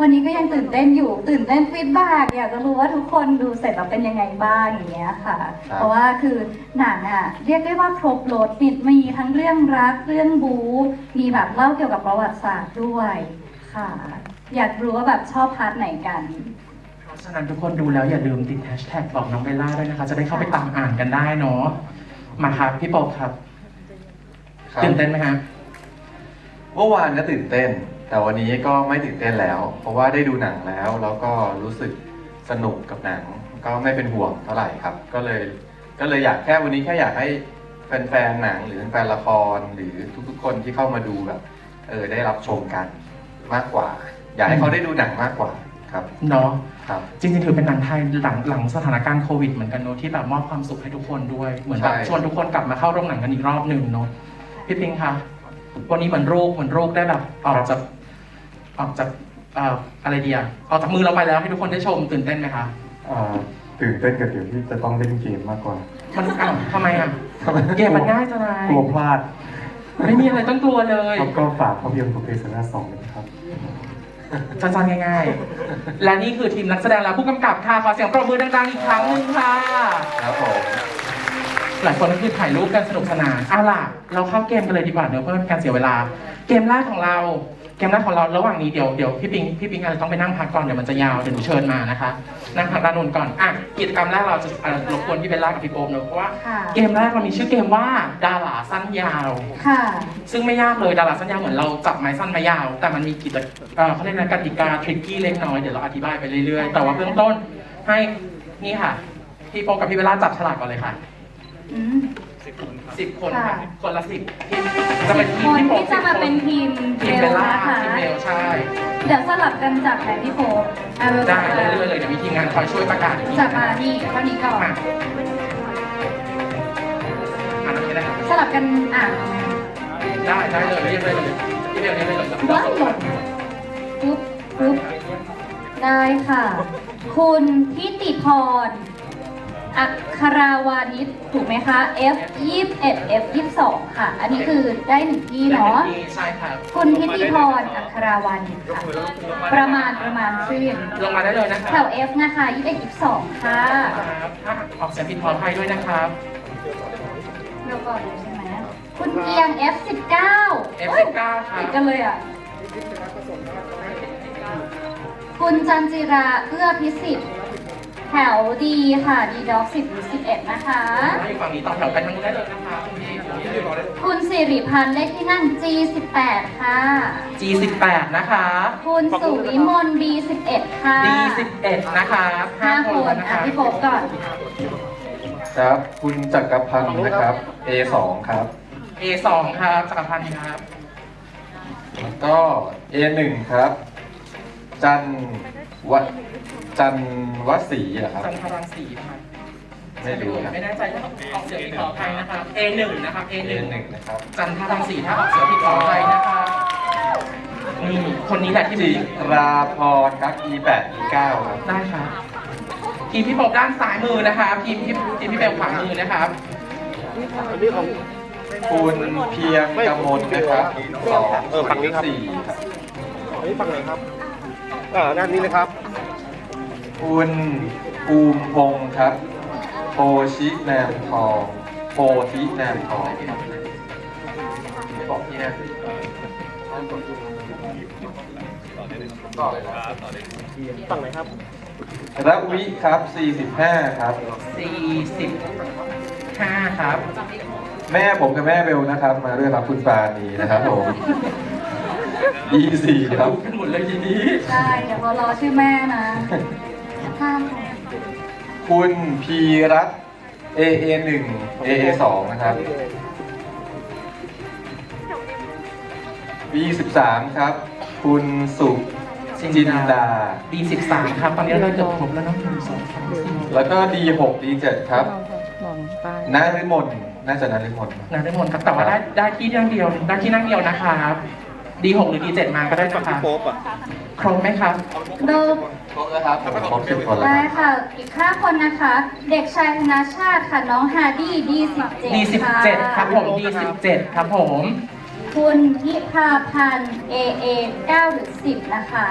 วันนี้ก็ยังตื่นเต้นอยู่ ตื่นเต้นฟีดแบ็กอยากจะรู้ว่าทุกคนดูเสร็จแล้วเป็นยังไงบ้างอย่างเงี้ยค่ะเพราะว่าคือหนังอะเรียกได้ว่าครบรถนิดมีทั้งเรื่องรักเรื่องบู๊มีแบบเล่าเกี่ยวกับประวัติศาสตร์ด้วยค่ะ อยากรู้ว่าแบบชอบพาร์ทไหนกัน เพราะฉะนั้นทุกคนดูแล้วอย่าลืมติดแฮชแท็กบอกน้องเบลล่าด้วยนะคะ จะได้เข้าไปตามอ่านกันได้เนาะมาครับพี่โป๊ปครับครับตื่นเต้นไหมฮะ เมื่อวานก็ตื่นเต้น แต่วันนี้ก็ไม่ตื่นเต้นแล้ว เพราะว่าได้ดูหนังแล้ว แล้วก็รู้สึกสนุกกับหนัง ก็ไม่เป็นห่วงเท่าไหร่ครับ ก็เลยก็เลยอยากแค่วันนี้แค่อยากให้แฟนๆหนังหรือแฟนละครหรือทุกๆคนที่เข้ามาดูแบบเออได้รับชมกันมากกว่า อยากให้เขาได้ดูหนังมากกว่าครับเนาะครับ จริงๆถือเป็นหนังไทยหลังหลังสถานการณ์โควิดเหมือนกันเนอะที่แบบมอบความสุขให้ทุกคนด้วยเหมือนแบบใช่ชวนทุกคนกลับมาเข้าโรงหนังกันอีกรอบหนึ่งเนอะพี่ปิงคะวันนี้เหมือนโรคเหมือนโรคได้แบบออกจาก ออกจากเอ่ออะไรดีอะออกจากมือเราไปแล้วให้ทุกคนได้ชมตื่นเต้นไหมคะ อ่าตื่นเต้นกับเดี๋ยวที่จะต้องเล่นเกมมากกว่ามันอ้าวทำไมอะ เกมมันง่ายจะนาย กลัวพลาดไม่มีอะไรต้องกลัวเลย ครับก็ฝากภาพยนตร์บุพเพสันนิวาสสองด้วยนะครับ สั้นๆง่ายๆ และนี่คือทีมนักแสดงและผู้กำกับค่ะ ขอเสียงปรบมือดังๆอีกครั้งหนึ่งค่ะ ครับผม หลายคนก็คือถ่ายรูปกันสนุกสนานเอาล่ะ เราเข้าเกมกันเลยดีกว่าเดี๋ยวเพื่อไม่เป็นการเสียเวลา เกมแรกของเรา เกมแรกของเราระหว่างนี้เดี๋ยวเดี๋ยวพี่ปิงพี่ปิงอาจจะต้องไปนั่งพักก่อนเดี๋ยวมันจะยาวเดี๋ยวหนูเชิญมานะคะนั่งพักด้านนู้นก่อนอะกิจกรรมแรกเราจะอะรบกวนพี่เบลล่ากับพี่โอมเนอะเพราะว่าค่ะ เกมแรกเรามีชื่อเกมว่าดาราสั้นยาว ค่ะ ซึ่งไม่ยากเลยดาราสั้นยาวเหมือนเราจับไม้สั้นไม้ยาว แต่มันมีกิจเอ่อเขาเรียกนะกติกาทริกกี้เล็กน้อยเดี๋ยวเราอธิบายไปเรื่อยๆ แต่ว่าเบื้องต้นให้นี่ค่ะพี่โปกับพี่เวลาจับฉลากก่อนเลยค่ะ อืม สิบคนค่ะค่ะ คนละสิบทีมจะเป็นทีคมนพี่โปที่จะมาเป็นทีมทีมเบเบลลล่านะคะ ทีมเบลใช่ เดี๋ยวสลับกันจับแทนพี่โป๊ปอะเบลได้จับเรื่อยๆเลยเดี๋ยวมีทีมงานคอยช่วยประกาศอีกทีจับมานี่เท่านี้ก่อน มาอ่านไม่ได้ครับสลับกันอ่านได้ได้เลยเรียกได้เลยพี่เบลเรียกได้เลยว้าวหล่นปุ๊บปุ๊บได้ค่ะ คุณทิติพร อัคราวานิชถูกไหมคะ F 21 F 22ค่ะ อันนี้คือได้หนึ่งที่เนาะใช่ครับคุณทิติพรอัคราวานิชค่ะ ประมาณประมาณชื่ออย่างนี้ลงมาได้เลยนะคแถรับว F นะคะ21 22ค่ะครับถ้าออกเสียงผิดขออภัยด้วยนะครับ เดี๋ยวก่อนเลยใช่ไหมคุณเกียง F 19 F19 ครับติดกันเลยอะคุณจันจิราเอื้อพิสิทธิ์แถวดีค่ะดีด็อก10หรือ11นะคะ ให้ฝั่งนี้ต่อแถวไปทางนู้นได้เลยนะครับคุณพี่คุณสิริพันธ์เลขที่นั่ง G18 ค่ะ G18 นะคะ คุณสุวิมล B11 ค่ะ D11 นะครับห้าห้าคคนนนะคอะรับพี่โป๊ปก่อน ครับ คุณจักรพันธ์นะครับ A2 ครับ A2 ครับจักรพันธ์ครับ แล้วก็ A1 ครับ จันวะ จันวสีเหรอครับ จันทรังสีครับไม่รู้ครับไม่แน่ใจถ้าออกเสียงผิดขออภัยนะครับ A1 นะครับ A1 A1 นะครับจันทรังสีถ้าออกเสียงผิดขออภัยนะครับนี่คนนี้แหละที่จิมีราพรครับ E8 E9 ครับได้ครับทีมพี่โป๊ปด้านซ้ายมือนะครับทีมพี่ทีมพี่เบลขวามือนะครับคุณเพียงกมลนะครับสองเออฝั่งนี้ครับ สี่ครับ อันนี้ฝั่งไหนครับอ่าด้านนี้เลยครับ คุณภูมิพงศ์ครับโพชิแนมทองโพธิแนมทองครับบอกที่นะต่อเลยครับฝั่งไหนครับระวิครับ 45 ครับ 45 ครับ แม่ผมกับแม่เบลนะครับ มาด้วยครับคุณปานีนะครับผม E4 ครับกันหมดเลยทีนี้ได้เดี๋ยวเขารอชื่อแม่นะห้าม ค่ะคุณพีรัตน์ AA1 AA2 นะครับ B13 ครับ คุณสุจินดา D13 ครับ ตอนนี้เราเกือบครบแล้วเนาะหนึ่งสองสามสี่แล้วก็ D6 D7 ครับมองป้ายนาฤมลน่าจะนาฤมลนะได้หมดครับแต่ว่าได้ได้ที่นั่งเดียวได้ที่นั่งเดียวนะครับ D6 หรือ D7 มาก็ได้ฝั่งนะคที่รับโป๊ปอะครบไหมครับเดิมครบแล้วครับครบสิบคนแล้วได้ครับค่ะ อีก 5 คนนะคะ เด็กชายธนาชาติค่ะ น้องฮาร์ดี้ D17 D17 ครับผม D17 ครับผม คุณทิพาพันธ์ AA 9หรือ10 นะคะ